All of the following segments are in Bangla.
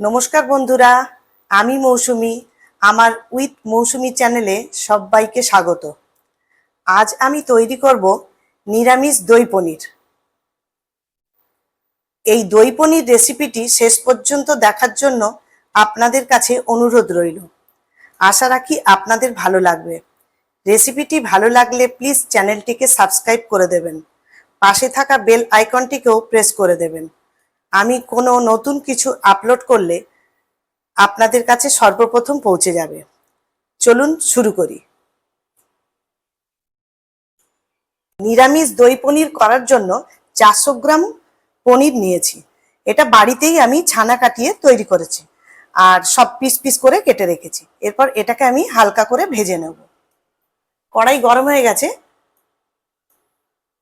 নমস্কার বন্ধুরা, আমি মৌসুমি, আমার উইথ মৌসুমি চ্যানেলে সবাইকে স্বাগত। আজ আমি তৈরি করব নিরামিষ দই পনির। এই দই পনির রেসিপিটি শেষ পর্যন্ত দেখার জন্য আপনাদের কাছে অনুরোধ রইল। আশা রাখি আপনাদের ভালো লাগবে। রেসিপিটি ভালো লাগলে প্লিজ চ্যানেলটিকে সাবস্ক্রাইব করে দেবেন। পাশে থাকা বেল আইকনটিকেও প্রেস করে দেবেন। আমি কোনো নতুন কিছু আপলোড করলে আপনাদের কাছে সর্বপ্রথম পৌঁছে যাবে। চলুন শুরু করি। নিরামিষ দই পনির করার জন্য চারশো গ্রাম পনির নিয়েছি। এটা বাড়িতেই আমি ছানা কাটিয়ে তৈরি করেছি আর সব পিস পিস করে কেটে রেখেছি। এরপর এটাকে আমি হালকা করে ভেজে নেব। কড়াই গরম হয়ে গেছে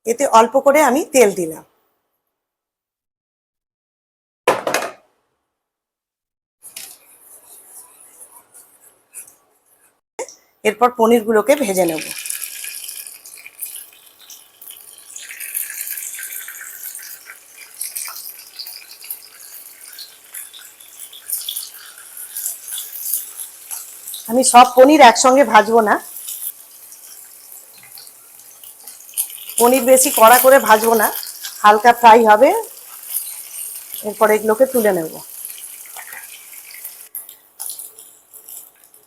এতে অল্প করে আমি তেল দিলাম। এরপর পনিরগুলোকে ভেজে নেব। আমি সব পনির একসঙ্গে ভাজবো না। পনির বেশি কড়া করে ভাজবো না, হালকা ফ্রাই হবে। এরপর এগুলোকে তুলে নেব।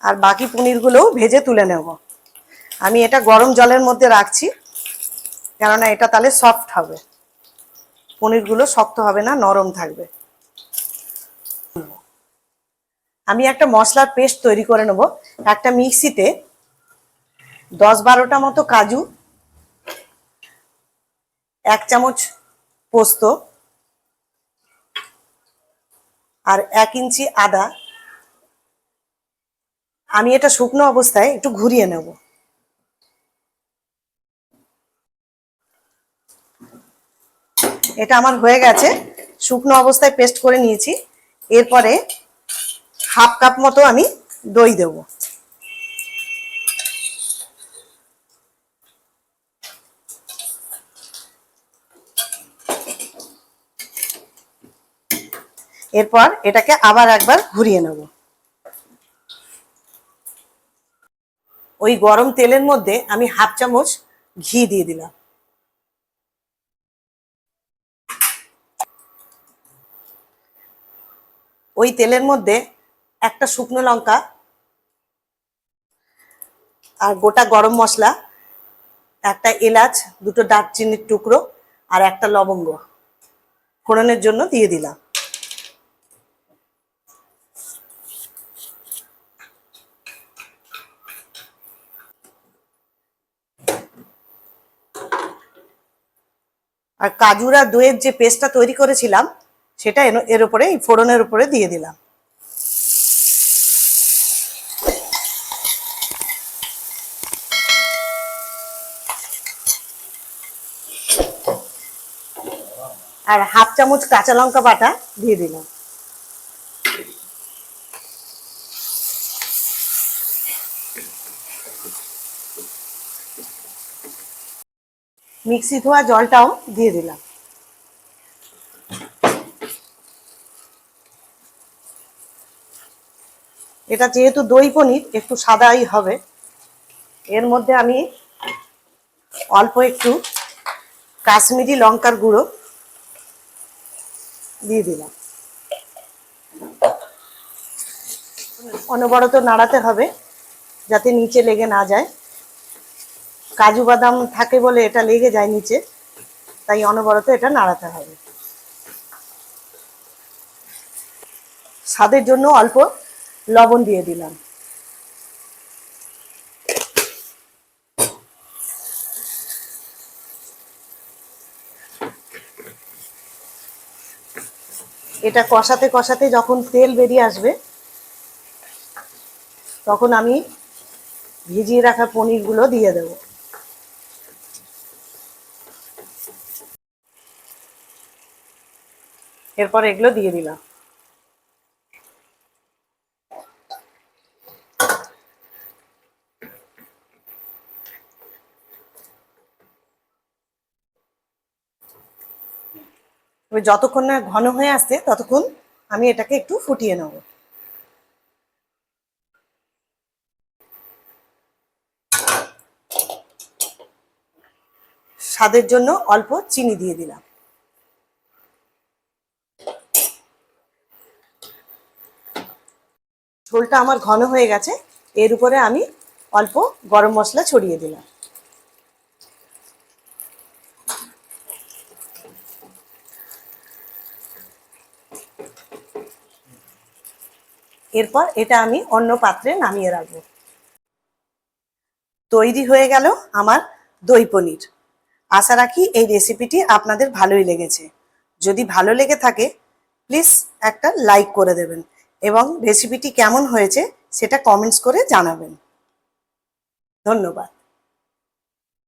আর বাকি পনিরগুলোও ভেজে তুলে নেব। আমি এটা গরম জলের মধ্যে রাখছি, কেননা এটা তাহলে সফট হবে। পনিরগুলো শক্ত হবে না, নরম থাকবে। আমি একটা মশলার পেস্ট তৈরি করে নেব। একটা মিক্সিতে দশ বারোটা মতো কাজু এক চামচ পোস্ত আর এক ইঞ্চি আদা। আমি এটা শুকনো অবস্থায় একটু ঘুরিয়ে নেব। এটা আমার হয়ে গেছে। শুকনো অবস্থায় পেস্ট করে নিয়েছি। এরপরে হাফ কাপ মতো আমি দই দেব। এরপর এটাকে আবার একবার ঘুরিয়ে নেব। ওই গরম তেলের মধ্যে আমি হাফ চামচ ঘি দিয়ে দিলাম। ওই তেলের মধ্যে একটা শুকনো লঙ্কা আর গোটা গরম মশলা, একটা এলাচ, দুটো দারচিনির টুকরো আর একটা লবঙ্গ ফোড়নের জন্য দিয়ে দিলাম। আর কাজুরা দইয়ের যে পেস্টটা তৈরি করেছিলাম, সেটা এর- উপরে, এই ফোড়নের উপরে দিয়ে দিলাম। আর হাফ চামচ কাঁচা লঙ্কা বাটা দিয়ে দিলাম। মিক্সি ধোয়া জলটাও দিয়ে দিলাম। এটা যেহেতু দই পনির, একটু সাদাই হবে। এর মধ্যে আমি অল্প একটু কাশ্মীরি লঙ্কার গুঁড়ো দিয়ে দিলাম। অনবরত নাড়াতে হবে যাতে নিচে লেগে না যায়। কাজু বাদাম থাকে বলে এটা লেগে যায় নিচে, তাই অনবরত এটা নাড়াতে হবে। স্বাদের জন্য অল্প লবণ দিয়ে দিলাম। এটা কষাতে কষাতে যখন তেল বেরিয়ে আসবে, তখন আমি ভিজিয়ে রাখা পনিরগুলো দিয়ে দেব। এরপর এগুলো দিয়ে দিলাম। যতক্ষণ না ঘন হয়ে আসছে, ততক্ষণ আমি এটাকে একটু ফুটিয়ে নেব। স্বাদের জন্য অল্প চিনি দিয়ে দিলাম। ঝোলটা আমার ঘন হয়ে গেছে, এর উপরে আমি অল্প গরম মশলা ছড়িয়ে দিলাম। এরপর এটা আমি অন্য পাত্রে নামিয়ে রাখব। তৈরি হয়ে গেল আমার দই পনির। আশা রাখি এই রেসিপিটি আপনাদের ভালোই লেগেছে। যদি ভালো লেগে থাকে, প্লিজ একটা লাইক করে দেবেন। এবং রেসিপিটি কেমন হয়েছে সেটা কমেন্টস করে জানাবেন। ধন্যবাদ।